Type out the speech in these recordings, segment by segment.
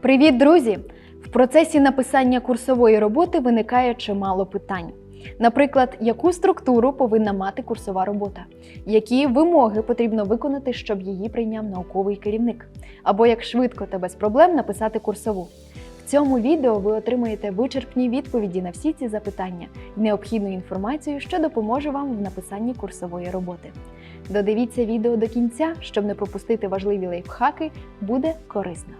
Привіт, друзі! В процесі написання курсової роботи виникає чимало питань. Наприклад, яку структуру повинна мати курсова робота, які вимоги потрібно виконати, щоб її прийняв науковий керівник, або як швидко та без проблем написати курсову. В цьому відео ви отримаєте вичерпні відповіді на всі ці запитання і необхідну інформацію, що допоможе вам в написанні курсової роботи. Додивіться відео до кінця, щоб не пропустити важливі лайфхаки, буде корисно.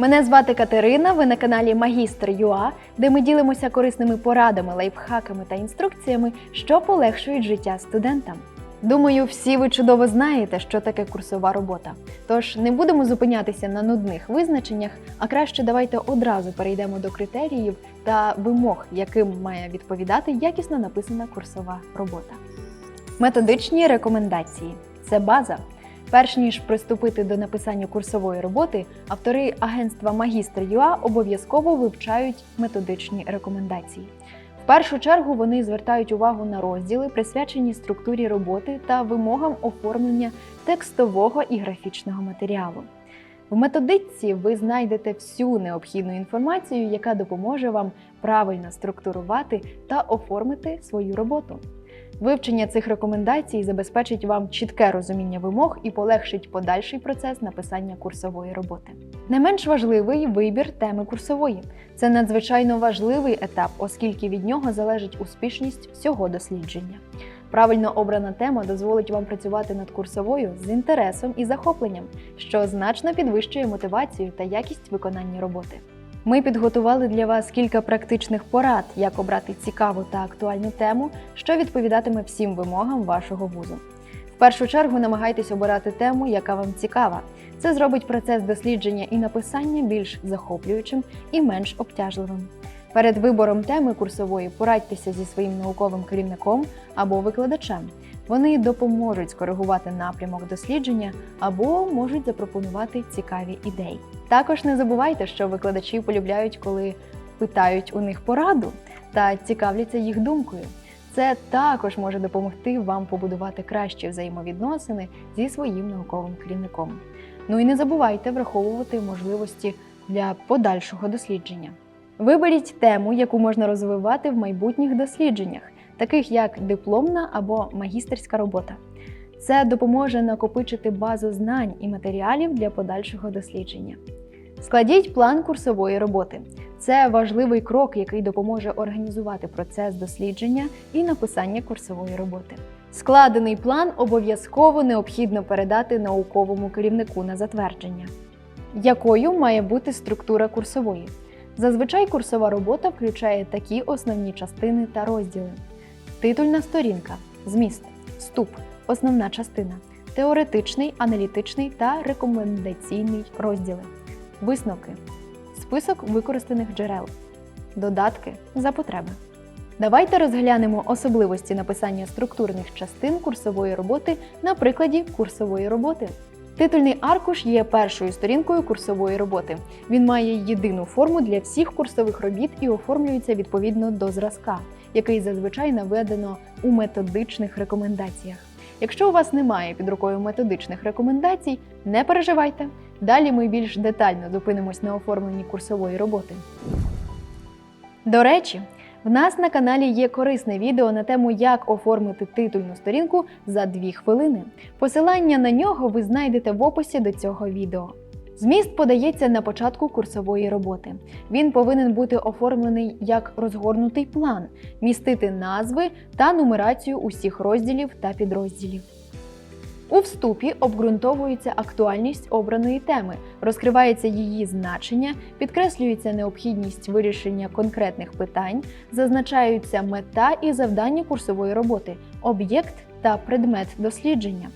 Мене звати Катерина. Ви на каналі Магістр ЮА, де ми ділимося корисними порадами, лайфхаками та інструкціями, що полегшують життя студентам. Думаю, всі ви чудово знаєте, що таке курсова робота. Тож не будемо зупинятися на нудних визначеннях, а краще давайте одразу перейдемо до критеріїв та вимог, яким має відповідати якісно написана курсова робота. Методичні рекомендації це база. Перш ніж приступити до написання курсової роботи, автори агентства Магістр ЮА обов'язково вивчають методичні рекомендації. В першу чергу вони звертають увагу на розділи, присвячені структурі роботи та вимогам оформлення текстового і графічного матеріалу. В методичці ви знайдете всю необхідну інформацію, яка допоможе вам правильно структурувати та оформити свою роботу. Вивчення цих рекомендацій забезпечить вам чітке розуміння вимог і полегшить подальший процес написання курсової роботи. Не менш важливий вибір теми курсової. Це надзвичайно важливий етап, оскільки від нього залежить успішність всього дослідження. Правильно обрана тема дозволить вам працювати над курсовою з інтересом і захопленням, що значно підвищує мотивацію та якість виконання роботи. Ми підготували для вас кілька практичних порад, як обрати цікаву та актуальну тему, що відповідатиме всім вимогам вашого вузу. В першу чергу намагайтесь обирати тему, яка вам цікава. Це зробить процес дослідження і написання більш захоплюючим і менш обтяжливим. Перед вибором теми курсової порадьтеся зі своїм науковим керівником або викладачем. Вони допоможуть скоригувати напрямок дослідження або можуть запропонувати цікаві ідеї. Також не забувайте, що викладачі полюбляють, коли питають у них пораду та цікавляться їх думкою. Це також може допомогти вам побудувати кращі взаємовідносини зі своїм науковим керівником. Ну і не забувайте враховувати можливості для подальшого дослідження. Виберіть тему, яку можна розвивати в майбутніх дослідженнях, таких як дипломна або магістерська робота. Це допоможе накопичити базу знань і матеріалів для подальшого дослідження. Складіть план курсової роботи. Це важливий крок, який допоможе організувати процес дослідження і написання курсової роботи. Складений план обов'язково необхідно передати науковому керівнику на затвердження. Якою має бути структура курсової? Зазвичай курсова робота включає такі основні частини та розділи: титульна сторінка, зміст, вступ, основна частина, теоретичний, аналітичний та рекомендаційний розділи, висновки, список використаних джерел, додатки за потреби. Давайте розглянемо особливості написання структурних частин курсової роботи на прикладі курсової роботи. Титульний аркуш є першою сторінкою курсової роботи. Він має єдину форму для всіх курсових робіт і оформлюється відповідно до зразка, який зазвичай наведено у методичних рекомендаціях. Якщо у вас немає під рукою методичних рекомендацій, не переживайте. Далі ми більш детально зупинимось на оформленні курсової роботи. До речі, в нас на каналі є корисне відео на тему, як оформити титульну сторінку за 2 хвилини. Посилання на нього ви знайдете в описі до цього відео. Зміст подається на початку курсової роботи. Він повинен бути оформлений як розгорнутий план, містити назви та нумерацію усіх розділів та підрозділів. У вступі обґрунтовується актуальність обраної теми, розкривається її значення, підкреслюється необхідність вирішення конкретних питань, зазначаються мета і завдання курсової роботи, об'єкт та предмет дослідження.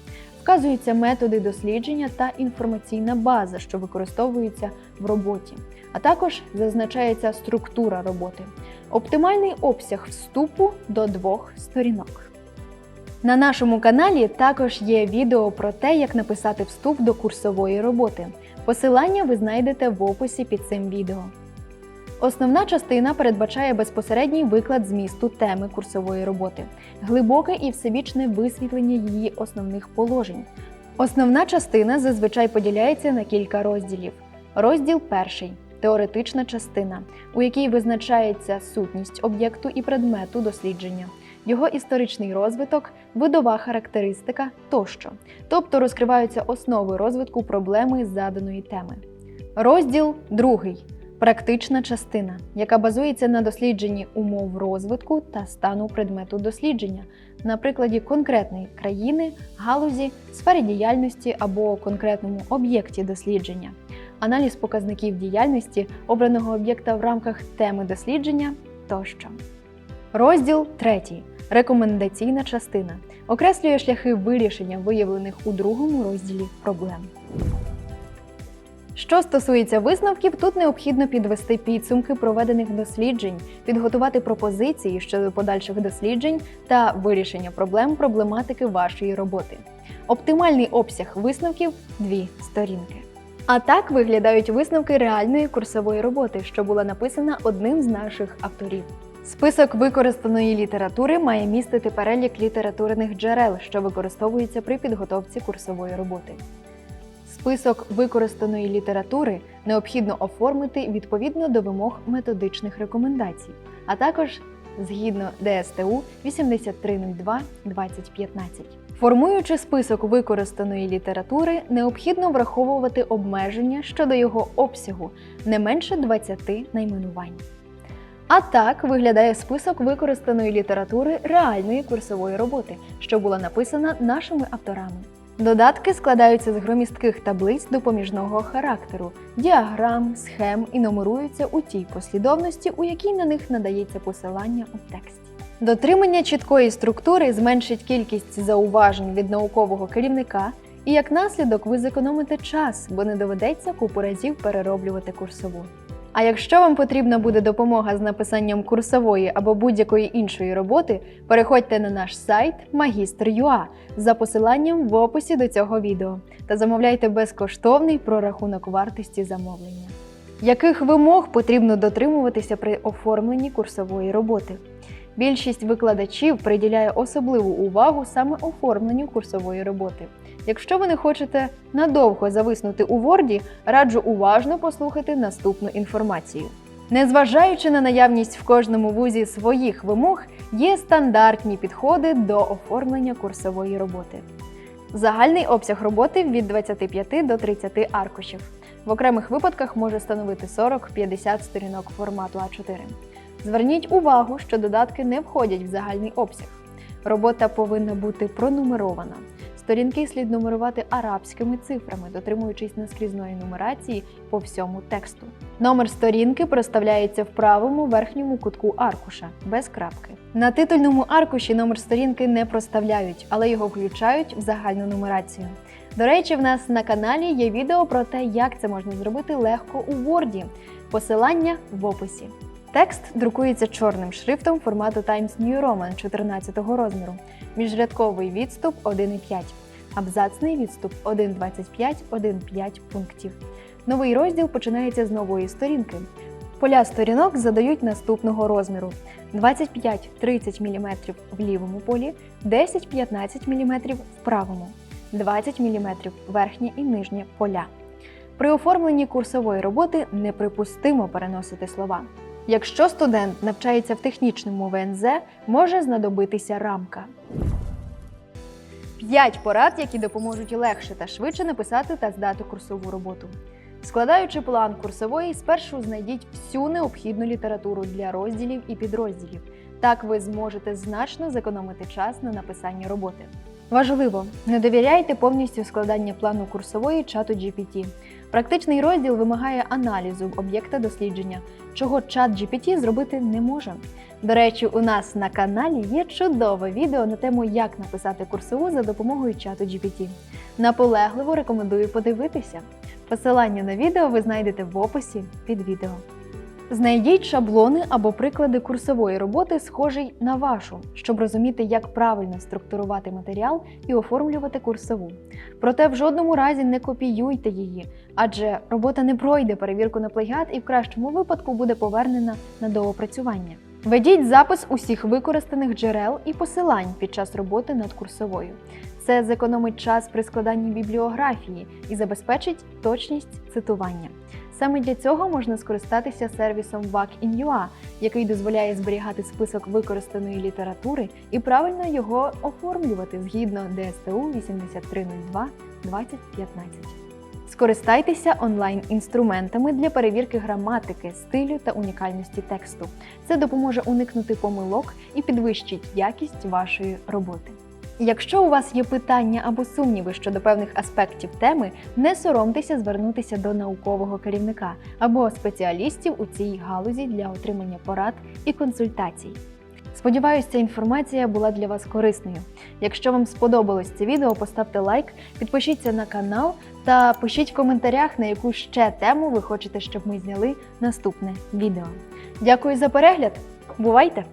Вказуються методи дослідження та інформаційна база, що використовуються в роботі, а також зазначається структура роботи, оптимальний обсяг вступу до двох сторінок. На нашому каналі також є відео про те, як написати вступ до курсової роботи. Посилання ви знайдете в описі під цим відео. Основна частина передбачає безпосередній виклад змісту теми курсової роботи, глибоке і всебічне висвітлення її основних положень, Основна частина зазвичай поділяється на кілька розділів. Розділ перший теоретична частина, у якій визначається сутність об'єкту і предмету дослідження, його історичний розвиток, видова характеристика тощо, тобто розкриваються основи розвитку проблеми заданої теми. Розділ другий практична частина, яка базується на дослідженні умов розвитку та стану предмету дослідження на прикладі конкретної країни, галузі, сфери діяльності або конкретному об'єкті дослідження, аналіз показників діяльності обраного об'єкта в рамках теми дослідження тощо. Розділ 3. Рекомендаційна частина окреслює шляхи вирішення виявлених у другому розділі проблем. Що стосується висновків, тут необхідно підвести підсумки проведених досліджень, підготувати пропозиції щодо подальших досліджень та вирішення проблем проблематики вашої роботи. Оптимальний обсяг висновків дві сторінки. А так виглядають висновки реальної курсової роботи, що була написана одним з наших авторів. Список використаної літератури має містити перелік літературних джерел, що використовуються при підготовці курсової роботи. Список використаної літератури необхідно оформити відповідно до вимог методичних рекомендацій, а також згідно ДСТУ 8302 2015. Формуючи список використаної літератури, необхідно враховувати обмеження щодо його обсягу не менше 20 найменувань. А так виглядає список використаної літератури реальної курсової роботи, що була написана нашими авторами. Додатки складаються з громістких таблиць допоміжного характеру, діаграм, схем і нумеруються у тій послідовності, у якій на них надається посилання у тексті. Дотримання чіткої структури зменшить кількість зауважень від наукового керівника, і як наслідок ви зекономите час, бо не доведеться купу разів перероблювати курсову. А якщо вам потрібна буде допомога з написанням курсової або будь-якої іншої роботи, переходьте на наш сайт Магістр.ua за посиланням в описі до цього відео та замовляйте безкоштовний прорахунок вартості замовлення. Яких вимог потрібно дотримуватися при оформленні курсової роботи? Більшість викладачів приділяє особливу увагу саме оформленню курсової роботи. Якщо ви не хочете надовго зависнути у Word, раджу уважно послухати наступну інформацію. Незважаючи на наявність в кожному вузі своїх вимог, є стандартні підходи до оформлення курсової роботи. Загальний обсяг роботи від 25 до 30 аркушів. В окремих випадках може становити 40-50 сторінок формату А4. Зверніть увагу, що додатки не входять в загальний обсяг. Робота повинна бути пронумерована. Сторінки слід нумерувати арабськими цифрами, дотримуючись наскрізної нумерації по всьому тексту. Номер сторінки проставляється в правому верхньому кутку аркуша без крапки. На титульному аркуші номер сторінки не проставляють, але його включають в загальну нумерацію. До речі, в нас на каналі є відео про те, як це можна зробити легко у Word. Посилання в описі. Текст друкується чорним шрифтом формату Times New Roman 14 розміру, міжрядковий відступ 1,5, абзацний відступ 1,25, 1,5 пунктів. Новий розділ починається з нової сторінки. Поля сторінок задають наступного розміру: 25-30 мм в лівому полі, 10-15 мм в правому, 20 мм верхнє і нижнє поля. При оформленні курсової роботи неприпустимо переносити слова. Якщо студент навчається в технічному ВНЗ, може знадобитися рамка. 5 порад, які допоможуть легше та швидше написати та здати курсову роботу. Складаючи план курсової, спершу знайдіть всю необхідну літературу для розділів і підрозділів. Так ви зможете значно зекономити час на написанні роботи. Важливо, не довіряйте повністю складання плану курсової чату GPT. Практичний розділ вимагає аналізу об'єкта дослідження, чого чат GPT зробити не може. До речі, у нас на каналі є чудове відео на тему, як написати курсову за допомогою чату GPT. Наполегливо рекомендую подивитися. Посилання на відео ви знайдете в описі під відео. Знайдіть шаблони або приклади курсової роботи, схожий на вашу, щоб розуміти, як правильно структурувати матеріал і оформлювати курсову. Проте в жодному разі не копіюйте її, адже робота не пройде перевірку на плагіат і в кращому випадку буде повернена на доопрацювання. Ведіть запис усіх використаних джерел і посилань під час роботи над курсовою. Це зекономить час при складанні бібліографії і забезпечить точність цитування. Саме для цього можна скористатися сервісом WAC.in.ua, який дозволяє зберігати список використаної літератури і правильно його оформлювати згідно ДСТУ 8302 2015. Скористайтеся онлайн-інструментами для перевірки граматики, стилю та унікальності тексту. Це допоможе уникнути помилок і підвищить якість вашої роботи. Якщо у вас є питання або сумніви щодо певних аспектів теми, не соромтеся звернутися до наукового керівника або спеціалістів у цій галузі для отримання порад і консультацій. Сподіваюсь, ця інформація була для вас корисною. Якщо вам сподобалось це відео, поставте лайк, підпишіться на канал та пишіть в коментарях, на яку ще тему ви хочете, щоб ми зняли наступне відео. Дякую за перегляд! Бувайте!